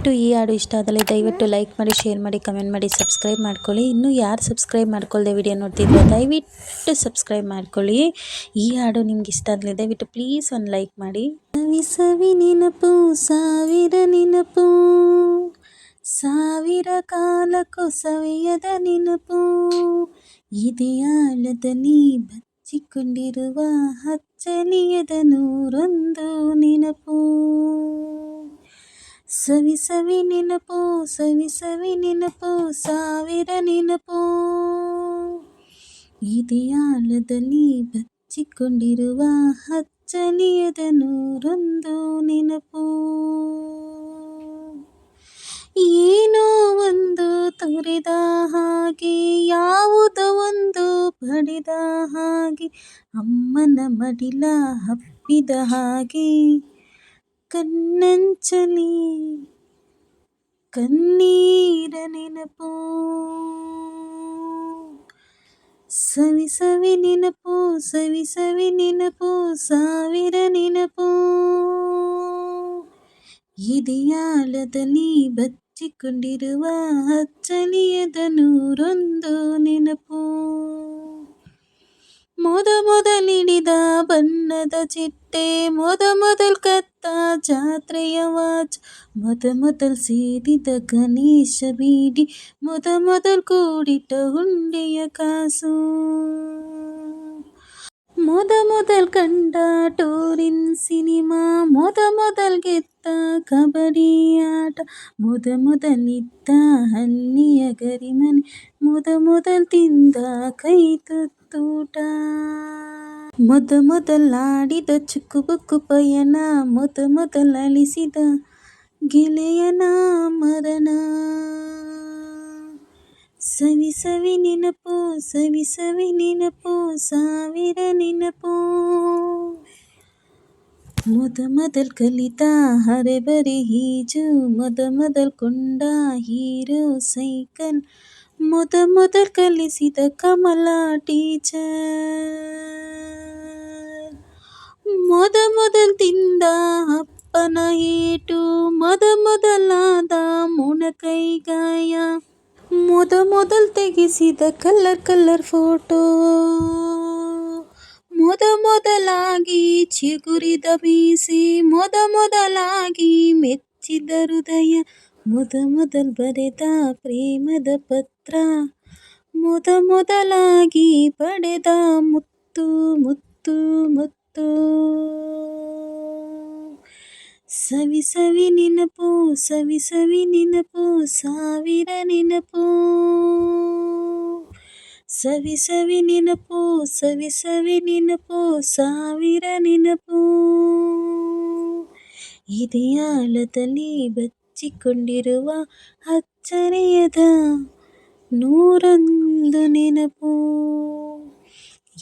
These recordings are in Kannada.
ದಯವಿಟ್ಟು ಈ ಹಾಡು ಇಷ್ಟ ಆದಲ್ಲಿ ದಯವಿಟ್ಟು ಲೈಕ್ ಮಾಡಿ ಶೇರ್ ಮಾಡಿ ಕಮೆಂಟ್ ಮಾಡಿ ಸಬ್ಸ್ಕ್ರೈಬ್ ಮಾಡ್ಕೊಳ್ಳಿ. ಇನ್ನೂ ಯಾರು ಸಬ್ಸ್ಕ್ರೈಬ್ ಮಾಡ್ಕೊಳ್ಳದೆ ವಿಡಿಯೋ ನೋಡ್ತಿದ್ರೆ ದಯವಿಟ್ಟು ಸಬ್ಸ್ಕ್ರೈಬ್ ಮಾಡ್ಕೊಳ್ಳಿ. ಈ ಹಾಡು ನಿಮ್ಗೆ ಇಷ್ಟ ಆದಲ್ಲಿ ದಯವಿಟ್ಟು ಪ್ಲೀಸ್ ಒಂದು ಲೈಕ್ ಮಾಡಿ. ಸವಿ ಸವಿ ನೆನಪು, ಸಾವಿರ ನೆನಪು, ಸಾವಿರ ಕಾಲಕ್ಕೂ ಸವಿಯದ ನೆನಪು. ಇದೆಯಾಳದಲ್ಲಿ ಬಚ್ಚಿಕೊಂಡಿರುವ ಹಚ್ಚಲಿಯದ ನೂರೊಂದು ನೆನಪು. ಸವಿ ಸವಿ ನೆನಪು, ಸವಿ ಸವಿ ನೆನಪು, ಸಾವಿರ ನೆನಪು. ಇದೆಯಾಲದಲ್ಲಿ ಬಚ್ಚಿಕೊಂಡಿರುವ ಹಚ್ಚನಿಯದ ನೂರೊಂದು ನೆನಪು. ಏನೋ ಒಂದು ತೊರೆದ ಹಾಗೆ, ಯಾವುದೋ ಒಂದು ಪಡೆದ ಹಾಗೆ, ಅಮ್ಮನ ಮಡಿಲ ಹಬ್ಬಿದ ಹಾಗೆ. ಕಣ್ಣಂಚಲಿ ಕಣ್ಣೀರ ನೆನಪು ಸವಿ ಸವಿ ನೆನಪು ಸವಿ ಸವಿ ನೆನಪು ಸಾವಿರ ನೆನಪು ಇದೆಯಾಳದಲ್ಲಿ ಬಚ್ಚಿಕೊಂಡಿರುವ ಅಚ್ಚಲಿಯದ ನೂರೊಂದು ನೆನಪು ಮೊದ ಮೊದಲಿಡಿದ ಬಣ್ಣದ ಚಿಟ್ಟೆ ಮೊದ ಮೊದಲ್ ಕತ್ತ ಜಾತ್ರೆಯ ವಾಚ್ ಮೊದ ಮೊದಲ್ ಸೇದಿದ ಗಣೇಶ ಬೀಡಿ ಮೊದ ಮೊದಲ್ ಕೂಡಿಟ್ಟ ಹುಂಡೆಯ ಕಾಸು ಮೊದ ಮೊದಲ್ ಕಂಡ ಟೂರಿನ್ ಸಿನಿಮಾ ಮೊದ ಮೊದಲ್ ಗೆದ್ದ ಕಬಡ್ಡಿ ಆಟ ಮೊದ ಮೊದಲಿದ್ದ ಹಳ್ಳಿಯ ಗರಿಮನೆ, ಮೊದ ಮೊದಲು ತಿಂದ ಕೈ ತುತ್ತೂಟ. ಮೊದ ಮೊದಲಾಡಿದ ಚುಕ್ಕುಬುಕ್ಕು ಪಯಣ, ಮೊದ ಮೊದಲ ಅಳಿಸಿದ ಗೆಳೆಯನ ಮರಣ. ಸವಿ ಸವಿ ನೆನಪು, ಸವಿ ಸವಿ ನೆನಪು, ಸಾವಿರ ನೆನಪು. ಮೊದ ಮೊದಲ್ ಕಲಿತ ಹರೆಬರಿ ಈಜು ಮೊದ ಮೊದಲ್ ಕೊಂಡ ಹೀರೋ ಸೈಕಲ್ ಮೊದ ಮೊದಲ್ ಕಲಿಸಿದ ಕಮಲ ಟೀಚರ್ ಮೊದ ಮೊದಲ್ ತಿಂದ ಅಪ್ಪನ ಏಟು ಮೊದ ಮೊದಲಾದ ಮೊಣಕೈ ಗಾಯ ಮೊದ ಮೊದಲ್ ತೆಗೆಸಿದ ಕಲ್ಲರ್ ಕಲ್ಲರ್ ಫೋಟೋ ಮೊದ ಮೊದಲಾಗಿ ಚಿಗುರಿದ ಬೀಸಿ ಮೊದ ಮೊದಲಾಗಿ ಮೆಚ್ಚಿದ ಹೃದಯ, ಮೊದ ಮೊದಲು ಬರೆದ ಪ್ರೇಮದ ಪತ್ರ, ಮೊದ ಮೊದಲಾಗಿ ಪಡೆದ ಮುತ್ತು ಮುತ್ತು ಮುತ್ತು. ಸವಿ ಸವಿ ನೆನಪು, ಸವಿ ಸವಿ ನೆನಪು, ಸಾವಿರ ನೆನಪು. ಸವಿ ಸವಿ ನೆನಪು, ಸವಿ ಸವಿ ನೆನಪು, ಸಾವಿರ ನೆನಪು. ಇದೆಯಾಲದಲ್ಲಿ ಬಚ್ಚಿಕೊಂಡಿರುವ ಅಚ್ಚರಿಯದ ನೂರೊಂದು ನೆನಪು.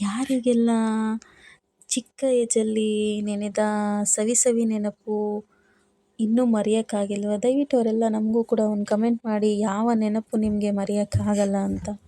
ಯಾರಿಗೆಲ್ಲ ಚಿಕ್ಕ ಏಜಲ್ಲಿ ನೆನೆದ ಸವಿ ಸವಿ ನೆನಪು ಇನ್ನೂ ಮರೆಯೋಕ್ಕಾಗಿಲ್ವ? ದಯವಿಟ್ಟು ಅವರೆಲ್ಲ ನಮಗೂ ಕೂಡ ಒಂದು ಕಮೆಂಟ್ ಮಾಡಿ ಯಾವ ನೆನಪು ನಿಮಗೆ ಮರೆಯೋಕ್ಕಾಗಲ್ಲ ಅಂತ.